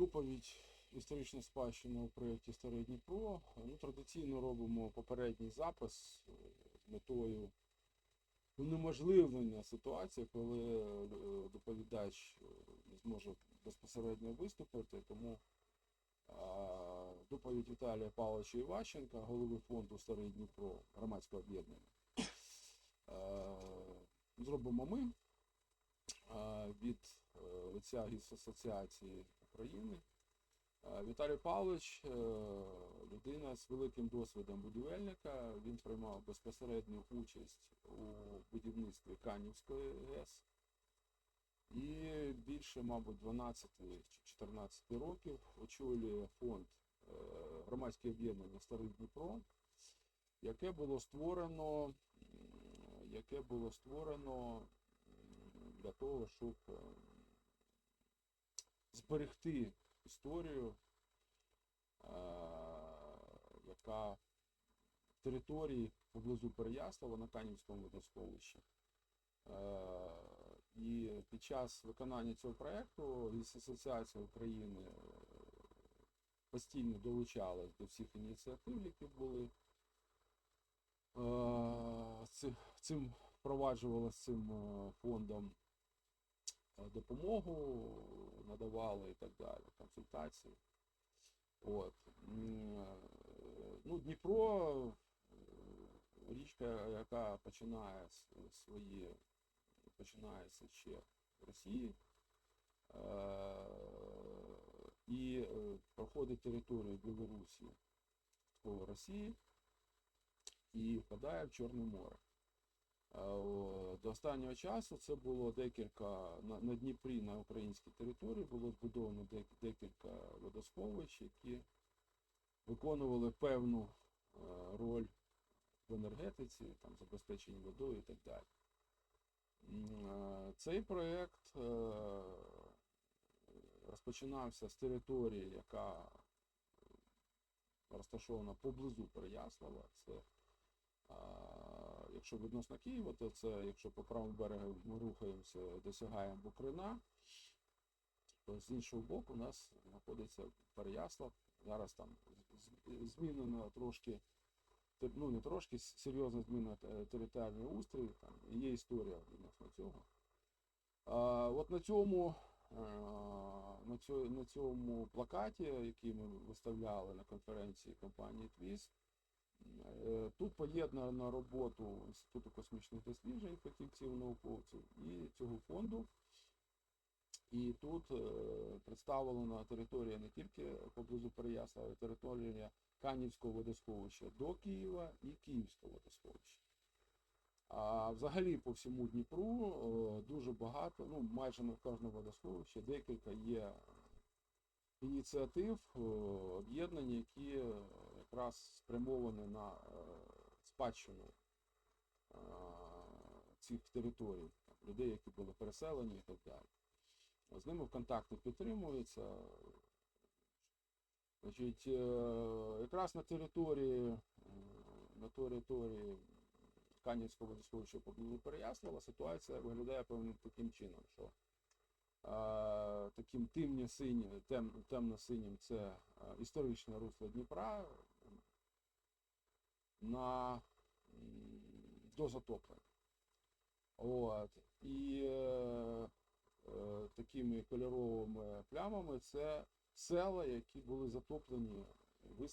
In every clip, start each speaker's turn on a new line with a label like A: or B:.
A: Доповідь історична спадщина у проєкті Старе Дніпро. Ну, традиційно робимо попередній запис е, з метою унеможливлення ситуації, коли е, доповідач е, не зможе безпосередньо виступити. Тому доповідь Віталія Павловича Іващенка, голови фонду Старий Дніпро, громадського об'єднання. Зробимо ми від лиця Асоціації України. Віталій Павлович, е, людина з великим досвідом будівельника. Він приймав безпосередню участь у будівництві Канівської ГЕС. І більше, мабуть, 12 чи 14 років очолює фонд е, громадське об'єднання Старий Дніпро, яке було створено, яке було створено для того, щоб е, зберегти історію, е, яка в території поблизу Переяслава на Канівському водосховищі. Е, І під час виконання цього проєкту із Асоціації України е, постійно долучалась до всіх ініціатив, які були. Цим впроваджувала цим фондом допомогу, надавали і так далі, консультації. От. Ну, Дніпро річка, яка починає свої, починається ще в Росії. е, І е, проходить територію Білорусі Росії і впадає в Чорне море. Е, До останнього часу це було декілька на, Дніпрі, на українській території було збудовано декілька водосховищ, які виконували певну е, роль в енергетиці, там, забезпеченні водою і так далі. Е, Цей проєкт розпочинався з території, яка розташована поблизу Переяслава. Це якщо відносно Києва, то це якщо по правому берегу ми рухаємося, досягаємо Букрина, то з іншого боку у нас знаходиться Переяслав. Зараз там змінено трошки, ну не трошки, серйозно змінено е, територіальний устрій, там є історія відносно цього. А, от на цьому, е, на, цьому, на цьому плакаті, який ми виставляли на конференції компанії Твіст, Тут поєднано роботу Інституту космічних досліджень, фахівців, науковців і цього фонду. І тут е, представлена територія не тільки поблизу Переяслава, а й територія Канівського водосховища до Києва і Київського водосховища. А взагалі по всьому Дніпру е, дуже багато, ну майже на кожному водосховищі декілька є ініціатив, е, об'єднань, які е, якраз спрямовані на е, спадщину е, цих територій, людей, які були переселені і так далі. З ними контакти підтримуються. Значить, е, якраз на території, на території Канівського водосховища поблизу Переяслава ситуація виглядає певним таким чином, що таким темно-синім, тем, темно-синім це історичне русло Дніпра на м, до затоплення. От. І е, е, такими кольоровими плямами це села, які були затоплені,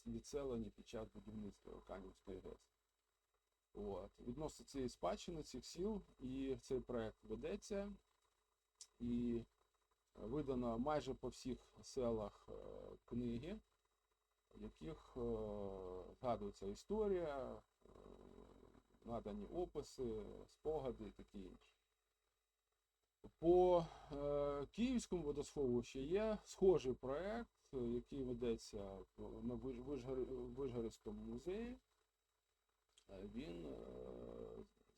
A: відселені під час будівництва Канівської ГЕС. От. Відносно цієї спадщини, цих сіл, і цей проект ведеться. І видано майже по всіх селах е, книги, в яких е, згадується історія, е, надані описи, спогади і таке інше. По е, Київському водосховищі є схожий проєкт, який ведеться на Вижгородському музеї. Він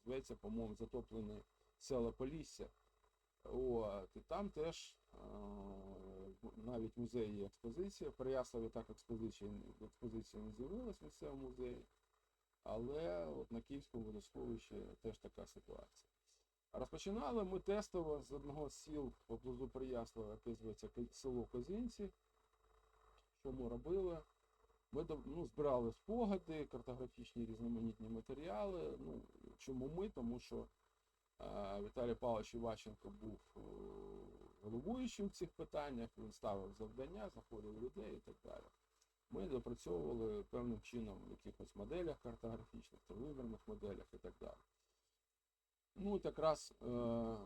A: зветься, по-моєму, затоплене село Полісся. От, і там теж навіть музеї є експозиція. В Переяславі так експозиція, експозиція не з'явилась в місцевому музеї, але от на Київському водосховищі теж така ситуація. Розпочинали ми тестово з одного з сіл поблизу Переяслава, яке зветься село Козінці. що ми робили? Ми ну, збирали спогади, картографічні різноманітні матеріали. Ну, чому ми? Тому що е, Віталій Павлович Іващенко був е, головуючим в цих питаннях, він ставив завдання, знаходив людей і так далі. Ми допрацьовували певним чином в якихось моделях картографічних, тривимірних моделях і так далі. Ну, от якраз е,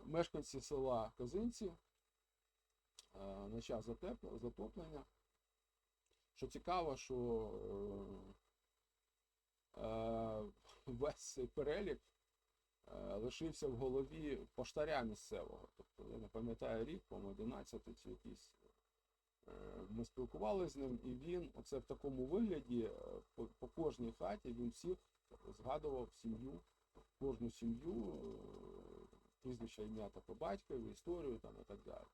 A: мешканці села Козинці е, на час затоплення. Що цікаво, що е, е, весь цей перелік лишився в голові поштаря місцевого. Тобто, я не пам'ятаю рік, по-моєму, 11 чи якийсь. Е, Ми спілкувалися з ним, і він оце в такому вигляді е, по, по кожній хаті він всіх згадував сім'ю, кожну сім'ю, е, прізвище ім'я та по батькові, історію там і так далі.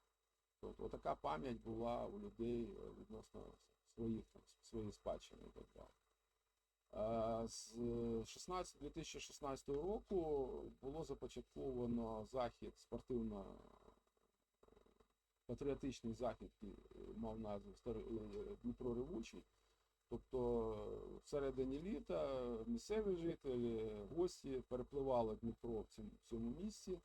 A: Тобто отака пам'ять була у людей е, відносно своїх там, своєї спадщини і так далі. Е, З 16, 2016 року було започатковано захід спортивно патріотичний захід, який е, мав назву «Старий- е, Дніпро Ревучий. Тобто е, всередині літа місцеві жителі, гості перепливали Дніпро в цьому місці.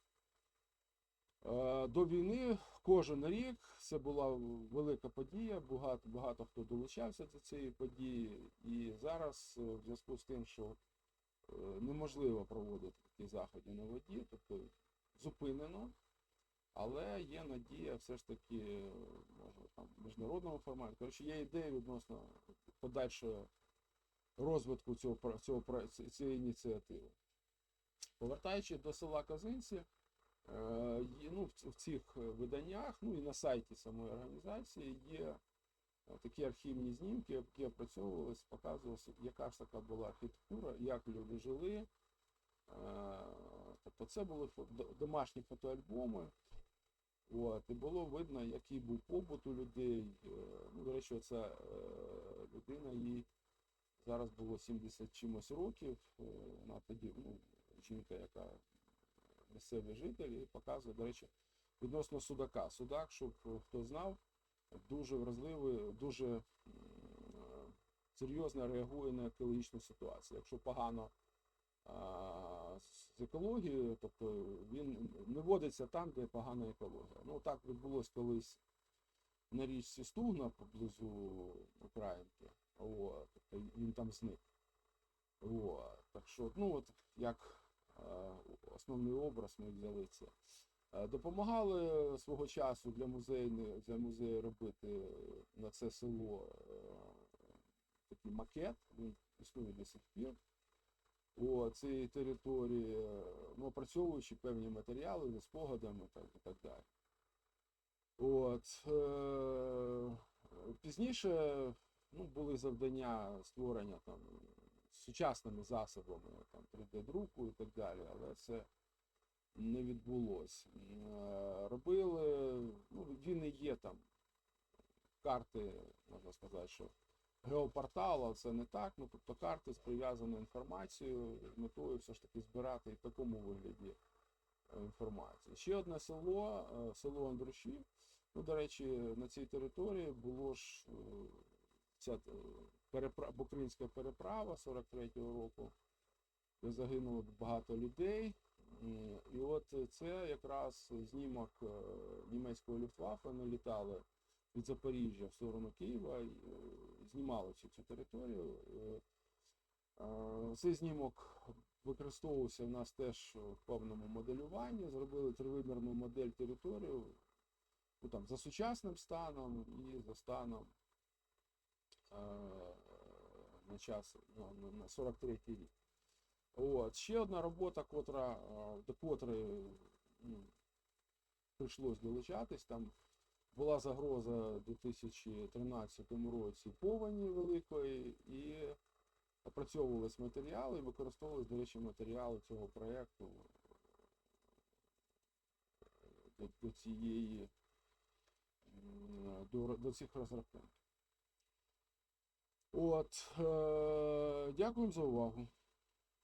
A: До війни кожен рік це була велика подія, багато, багато хто долучався до цієї події. І зараз, е, в зв'язку з тим, що е, неможливо проводити такі заходи на воді, тобто зупинено, але є надія все ж таки, е, може там в міжнародному форматі. Коротше, є ідея відносно подальшого розвитку цього, цього, цієї ініціативи. Повертаючись до села Казинці, ну, в, цих е, виданнях, ну і на сайті самої організації є е, такі архівні знімки, які опрацьовувалися, показувалося, яка ж така була архітектура, як люди жили. Е, Тобто це були домашні фотоальбоми. От, і було видно, який був побут у людей. Е, Ну, до речі, ця людина, їй зараз було 70 чимось років. Е, Вона тоді, ну, жінка, яка місцеві жителі, показує, до речі, відносно Судака. Судак, щоб е, хто знав, дуже вразливий, дуже е, серйозно реагує на екологічну ситуацію. Якщо погано а, з екологією, тобто він не водиться там, де погана екологія. Ну так відбулось колись на річці Стугна поблизу Українки. О, він там зник. О, так що, ну от як основний образ ми взяли це. Е, Допомагали свого часу для музею, для музею робити на це село е, такий макет, він існує до сих пір. О цієї території, е, ну, опрацьовуючи певні матеріали зі спогадами так, і так далі. От, е, пізніше ну, були завдання створення там сучасними засобами, там 3D-друку і так далі, але це не відбулося. Е, Робили, ну, він і є там карти, можна сказати, що геопортал, це не так. Ну, тобто карти з прив'язаною інформацією, метою все ж таки збирати і в такому вигляді е, інформацію. Ще одне село, е, село Андрушів. Ну, до речі, на цій території було ж ця перепра... Букринська переправа 43-го року, де загинуло багато людей. І от це якраз знімок е, німецького Люфтваффе, вони літали від Запоріжжя в сторону Києва, і, е, знімали цю, цю територію. Е, е, Цей знімок використовувався в нас теж в певному моделюванні. Зробили тривимірну модель території ну, там, за сучасним станом і за станом е, на час ну, на- на 43-й рік. От. Ще одна робота, котра, е, до котрої ну, прийшлось долучатись, там була загроза в 2013 році повені великої, і опрацьовувались матеріали, і використовувались, до речі, матеріали цього проєкту до, до цієї до, до цих розрахунків. От, е, дякуємо за увагу.